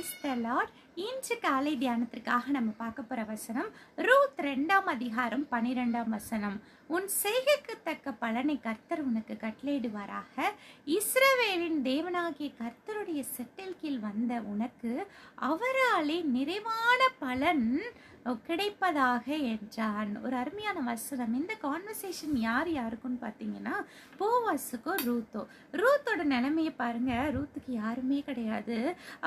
Praise the Lord இன்று காலை தியானத்திற்காக நம்ம பார்க்க போகிற வசனம் ரூத் ரெண்டாம் அதிகாரம் பனிரெண்டாம் வசனம். உன் செய்கைக்கு தக்க பலனை கர்த்தர் உனக்கு கட்டளையிடுவாராக. இஸ்ரவேலின் தேவனாகிய கர்த்தருடைய செட்டில் கீழ் வந்த உனக்கு அவராலே நிறைவான பலன் கிடைப்பதாக என்றான். ஒரு அருமையான வசனம். இந்த கான்வர்சேஷன் யார் யாருக்குன்னு பார்த்தீங்கன்னா போவாஸுக்கோ ரூத்தோ ரூத் ரூத்தோட நிலைமையை பாருங்க. ரூத்துக்கு யாருமே கிடையாது.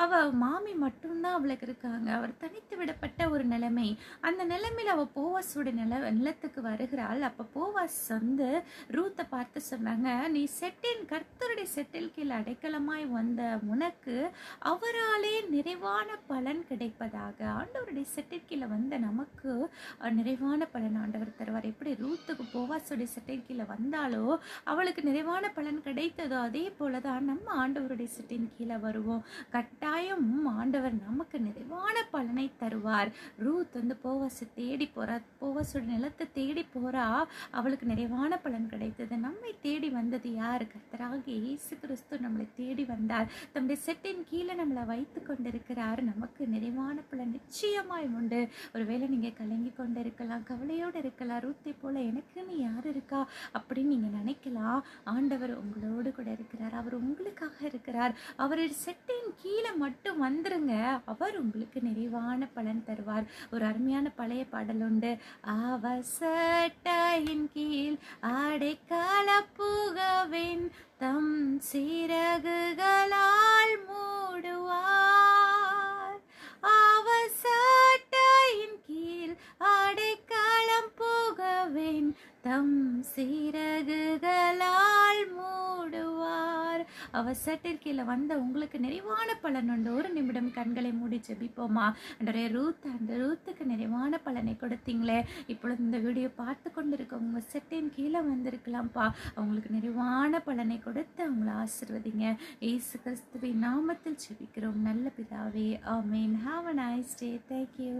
அவ மாமி மட்டும்தான் அவளுக்கு இருக்காங்க. அவர் தனித்து விடப்பட்ட ஒரு நிலைமை. அந்த நிலைமையில அவ போவாஸோட நில நிலத்துக்கு வருகிறாள். அப்ப போவாஸ் வந்து ரூத்தை பார்த்து சொன்னாங்க நீ செட்டின் கர்த்தருடைய செட்டில் கீழ் அடைக்கலமாய் வந்த உனக்கு அவராலே நிறைவான பலன் கிடைப்பதாக. ஆண்டவருடைய செட்டில் கீழே வந்த நமக்கு நிறைவான பலன். ஆண்டவர் தருவார். எப்படி ரூத்துக்கு போவாஸுடைய செட்டில் கீழே வந்தாலோ அவளுக்கு நிறைவான பலன் கிடைத்ததோ அதே போலதான் நம்ம ஆண்டவருடைய செட்டின் கீழே வருவோம். கட்டாயம் ஆண்டவர் நமக்கு நிறைவான பலனை தருவார். ரூத் வந்து போவசை தேடி போறா போவசோட நிலத்தை தேடி போறா. அவளுக்கு நிறைவான பலன் கிடைத்தது. நம்மை தேடி வந்தது யார்? கர்த்தராகிய இயேசு கிறிஸ்து நம்மளை தேடி வந்தார். தம்முடைய செட்டின் கீழே நம்மளை வைத்து கொண்டிருக்கிறார். நமக்கு நிறைவான பலன் நிச்சயமாய் உண்டு. ஒருவேளை நீங்க கலங்கி கொண்டு இருக்கலாம் கவலையோடு இருக்கலாம் ரூத்தை போல எனக்குன்னு யார் இருக்கா? அப்படின்னு நீங்க நினைக்கலாம். ஆண்டவர் உங்களோடு கூட இருக்கிறார். அவர் உங்களுக்காக இருக்கிறார். அவரது செட்டின் கீழே மட்டும் வந்துருங்க. அவர் உங்களுக்கு நிறைவான பலன் தருவார். ஒரு அருமையான பழைய பாடல் உண்டு. அவசட்டையின் கீழ் அடைக்கால புகவின் தம் சிறகுகளால் மூடுவார். அவசட்டையின் கீழ் அடைக்காலம் புகவின் தம் சிறகுகளால் அவர் சட்டிற்கீழே வந்த உங்களுக்கு நிறைவான பலன் உண்டு. ஒரு நிமிடம் கண்களை மூடி ஜெபிப்போமா? அன்றைய ரூத் அந்த ரூத்துக்கு நிறைவான பலனை கொடுத்தீங்களே. இப்பொழுது இந்த வீடியோ பார்த்து கொண்டிருக்க உங்க செட்டின் கீழே வந்திருக்கலாம்ப்பா. அவங்களுக்கு நிறைவான பலனை கொடுத்து அவங்கள ஆசிர்வதிங்க. இயேசு கிறிஸ்துவின் நாமத்தில் ஜெபிக்கிறோம். நல்ல பிதாவே ஆமீன். Have a nice day thank you